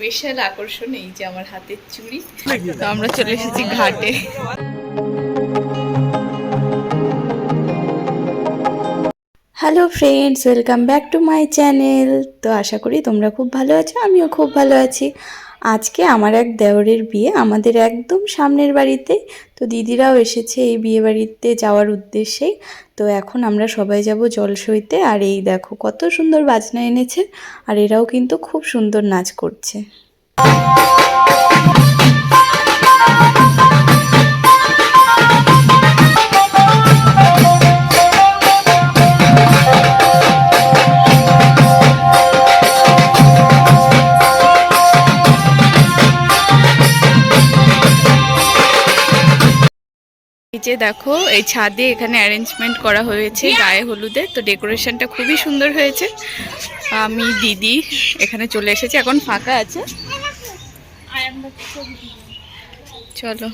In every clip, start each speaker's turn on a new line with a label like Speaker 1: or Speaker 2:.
Speaker 1: Special আকর্ষণ এই যে আমার হাতের চুড়ি। তো আমরা চলে এসেছি ঘাটে।
Speaker 2: Hello friends welcome back to my channel তো আশা করি তোমরা খুব ভালো আছো আমিও খুব ভালো আছি। আজকে আমার এক দেওরের বিয়ে আমাদের একদম সামনের বাড়িতে। তো দিদিরাও এসেছে এই বিয়ে বাড়িতে যাওয়ার উদ্দেশ্যে। তো এখন আমরা সবাই যাব জলসইতে। আর এই দেখো কত সুন্দর বাজনা এনেছে। আর এরাও কিন্তু খুব সুন্দর নাচ করছে।
Speaker 1: যে দেখো, এই ছাদে এখানে অ্যারেঞ্জমেন্ট করা হয়েছে গায়ে হলুদে তো ডেকোরেশনটা খুবই সুন্দর হয়েছে। আমি দিদি এখানে চলে এসেছি, এখন ফাঁকা আছে। চলো।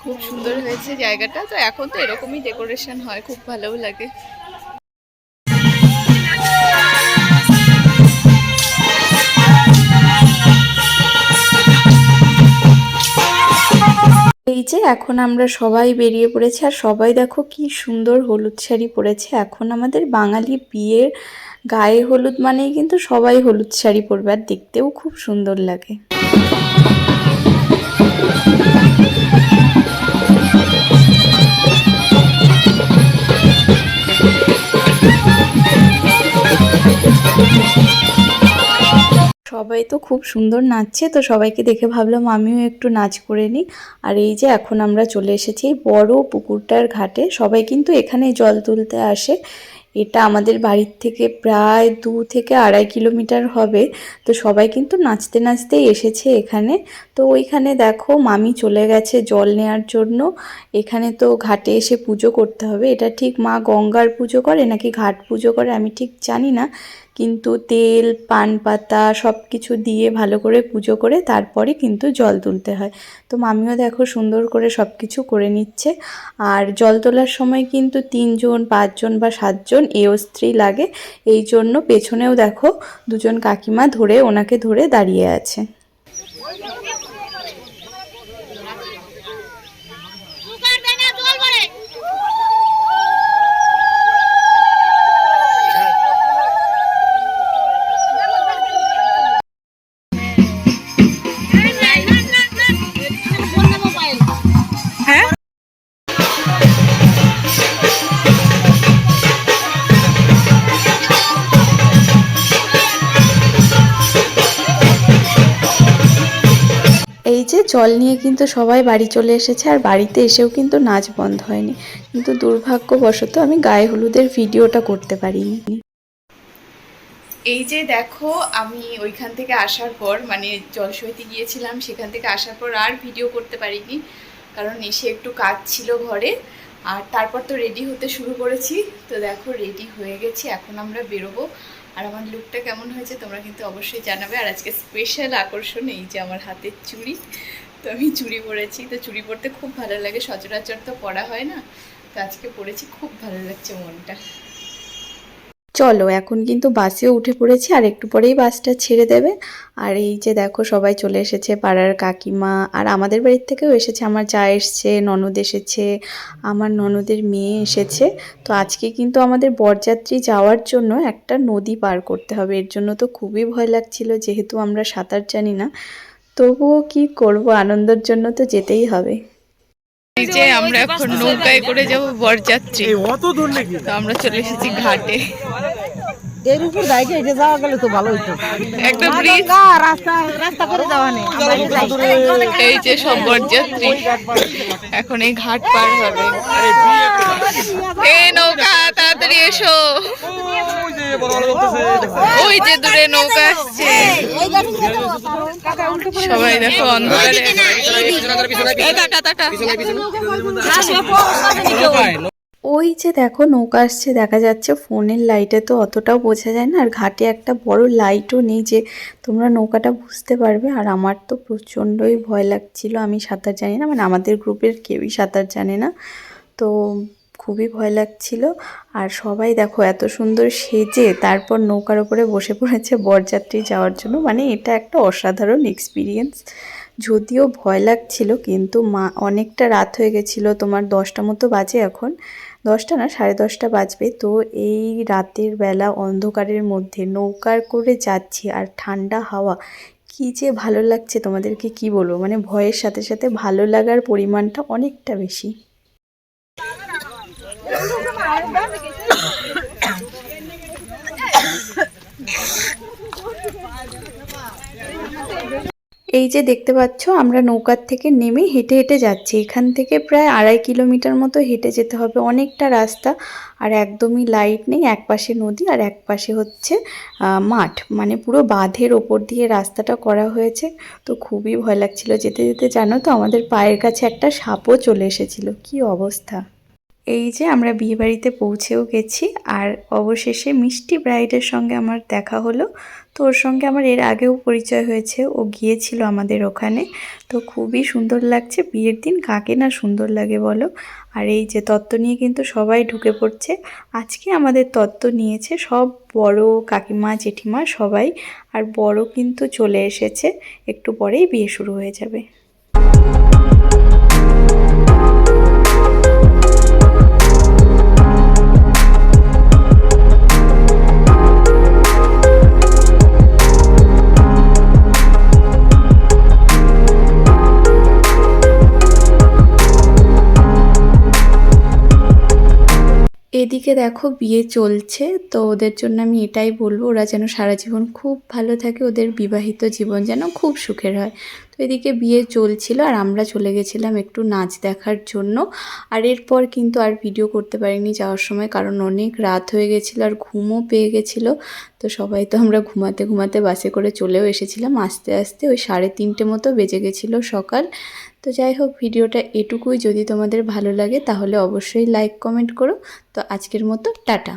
Speaker 1: খুব সুন্দর হয়েছে জায়গাটা, তো এখন তো এরকমই ডেকোরেশন হয়, খুব ভালোও লাগে।
Speaker 2: যে এখন আমরা সবাই বেরিয়ে পড়েছি। আর সবাই দেখো কি সুন্দর হলুদ শাড়ি পরেছে। এখন আমাদের বাঙালি বিয়ের গায়ে হলুদ মানেই কিন্তু সবাই হলুদ শাড়ি পরবে, আর দেখতেও খুব সুন্দর লাগে। সবাই তো খুব সুন্দর নাচছে, তো সবাইকে দেখে ভাবলাম আমিও একটু নাচ করে নিই। আর এই যে এখন আমরা চলে এসেছি বড় পুকুরটার ঘাটে, সবাই কিন্তু এখানে জল তুলতে আসে। এটা আমাদের বাড়ির থেকে প্রায় দু থেকে আড়াই কিলোমিটার হবে, তো সবাই কিন্তু নাচতে নাচতেই এসেছে এখানে। তো ওইখানে দেখো মামি চলে গেছে জল নেওয়ার জন্য। এখানে তো ঘাটে এসে পুজো করতে হবে। এটা ঠিক মা গঙ্গার পুজো করে নাকি ঘাট পুজো করে আমি ঠিক জানি না। কিন্তু তেল পান পাতা সব কিছু দিয়ে ভালো করে পুজো করে তারপরে কিন্তু জল তুলতে হয়। তো মামিও দেখো সুন্দর করে সব কিছু করে নিচ্ছে। আর জল তোলার সময় কিন্তু তিনজন, পাঁচজন বা সাতজন এও স্ত্রী লাগে। এই জন্য পেছনেও দেখো দুজন কাকিমা ধরে ওনাকে ধরে দাঁড়িয়ে আছে। জল নিয়ে কিন্তু সবাই বাড়ি চলে এসেছে আর বাড়িতে এসেও কিন্তু নাচ বন্ধ হয়নি। কিন্তু দুর্ভাগ্যবশত আমি গায়ে হলুদের ভিডিওটা করতে পারিনি।
Speaker 1: এই যে দেখো, আমি ওইখান থেকে আসার পর মানে জলসইতে গিয়েছিলাম, সেখান থেকে আসার পর আর ভিডিও করতে পারিনি। কারণ এসে একটু কাজ ছিল ঘরে। আর তারপর তো রেডি হতে শুরু করেছি। তো দেখো, রেডি হয়ে গেছি, এখন আমরা বেরোবো। আর আমার লুকটা কেমন হয়েছে তোমরা কিন্তু অবশ্যই জানাবে। আর আজকে স্পেশাল আকর্ষণ এই যে আমার হাতের চুড়ি। তো আমি চুড়ি পরেছি। তো চুড়ি পরতে খুব ভালো লাগে। সচরাচর তো পরা হয় না। তো আজকে পরেছি। খুব ভালো লাগছে মনটা।
Speaker 2: চলো এখন কিন্তু বাসেও উঠে পড়েছি আর একটু পরেই বাসটা ছেড়ে দেবে। আর এই যে দেখো সবাই চলে এসেছে পাড়ার কাকিমা আর আমাদের বাড়ির থেকেও এসেছে আমার যা এসছে ননদ এসেছে আমার ননদের মেয়ে এসেছে। তো আজকে কিন্তু আমাদের বরযাত্রী যাওয়ার জন্য একটা নদী পার করতে হবে এর জন্য তো খুবই ভয় লাগছিল যেহেতু আমরা সাঁতার জানি না। তবুও কি করব আনন্দের জন্য তো যেতেই হবে।
Speaker 1: যে আমরা এখন নৌকায় করে যাব বরযাত্রী।
Speaker 3: অত দূর নাকি?
Speaker 1: তো আমরা চলে এসেছি ঘাটে।
Speaker 4: এর উপর যাওয়া গেলে তো ভালো হইতো
Speaker 1: একটা ব্রিজ
Speaker 4: রাস্তা রাস্তা করে যাওয়া নেই এই
Speaker 1: যে সব বরযাত্রী এখন এই ঘাট পার হবে এই নৌকা তাড়াতাড়ি এসো
Speaker 3: ওই যে
Speaker 1: দূরে নৌকা আসছে সবাই দেখো অন্ধকারে এই টাটা টাটা
Speaker 2: ওই যে দেখো নৌকা আসছে, দেখা যাচ্ছে ফোনের লাইটে তো অতটাও বোঝা যায় না। আর ঘাটে একটা বড় লাইটও নেই যে তোমরা নৌকাটা বুঝতে পারবে। আর আমার তো প্রচণ্ডই ভয় লাগছিল, আমি সাঁতার জানি না মানে আমাদের গ্রুপের কেউই সাঁতার জানে না। তো খুবই ভয় লাগছিল। আর সবাই দেখো এত সুন্দর সেজে তারপর নৌকার ওপরে বসে পড়েছে বরযাত্রী যাওয়ার জন্য। মানে এটা একটা অসাধারণ এক্সপিরিয়েন্স যদিও ভয় লাগছিল, কিন্তু মা, অনেকটা রাত হয়ে গেছিল, তোমার দশটা মতো বাজে এখন। দশটা না, সাড়ে দশটা বাজবে। তো এই রাতের বেলা অন্ধকারের মধ্যে নৌকার করে যাচ্ছি আর ঠান্ডা হাওয়া। কি যে ভালো লাগছে তোমাদেরকে কি বলব? মানে ভয়ের সাথে সাথে ভালো লাগার পরিমাণটা অনেকটা বেশি। এই যে দেখতে পাচ্ছ, আমরা নৌকার থেকে নেমে হেঁটে হেঁটে যাচ্ছি। এখান থেকে প্রায় আড়াই কিলোমিটার মতো হেঁটে যেতে হবে। অনেকটা রাস্তা আর একদমই লাইট নেই এক পাশে নদী আর এক পাশে হচ্ছে মাঠ। মানে পুরো বাঁধের ওপর দিয়ে রাস্তাটা করা হয়েছে। তো খুবই ভয় লাগছিল। যেতে যেতে জানো তো, আমাদের পায়ের কাছে একটা সাপও চলে এসেছিল। কি অবস্থা? এই যে আমরা বিয়েবাড়িতে পৌঁছেও গেছি আর অবশেষে মিষ্টি ব্রাইডের সঙ্গে আমার দেখা হলো। তো ওর সঙ্গে আমার এর আগেও পরিচয় হয়েছে, ও গিয়েছিল আমাদের ওখানে। তো খুবই সুন্দর লাগছে, বিয়ের দিন কাকে না সুন্দর লাগে বলো? আর এই যে তত্ত্ব নিয়ে কিন্তু সবাই ঢুকে পড়ছে। আজকে আমাদের তত্ত্ব নিয়েছে, সব বড় কাকিমা, জেঠিমা সবাই, আর বড় কিন্তু চলে এসেছে। একটু পরেই বিয়ে শুরু হয়ে যাবে। এদিকে দেখো বিয়ে চলছে, তো ওদের জন্য আমি এটাই বলব, ওরা যেন সারা জীবন খুব ভালো থাকে, ওদের বিবাহিত জীবন যেন খুব সুখের হয়। তো এদিকে বিয়ে চলছিল আর আমরা চলে গেছিলাম একটু নাচ দেখার জন্য। আর এরপর কিন্তু আর ভিডিও করতে পারিনি যাওয়ার সময় কারণ অনেক রাত হয়ে গেছিল আর ঘুমও পেয়ে গেছিল। তো সবাই তো আমরা ঘুমাতে ঘুমাতে বাসে করে চলেও এসেছিলাম। আস্তে আস্তে ওই সাড়ে তিনটে মতো বেজে গেছিল সকাল। তো যাই হোক ভিডিওটা এটুকুই। যদি তোমাদের ভালো লাগে তাহলে অবশ্যই লাইক কমেন্ট করো। তো আজকের মতো টাটা।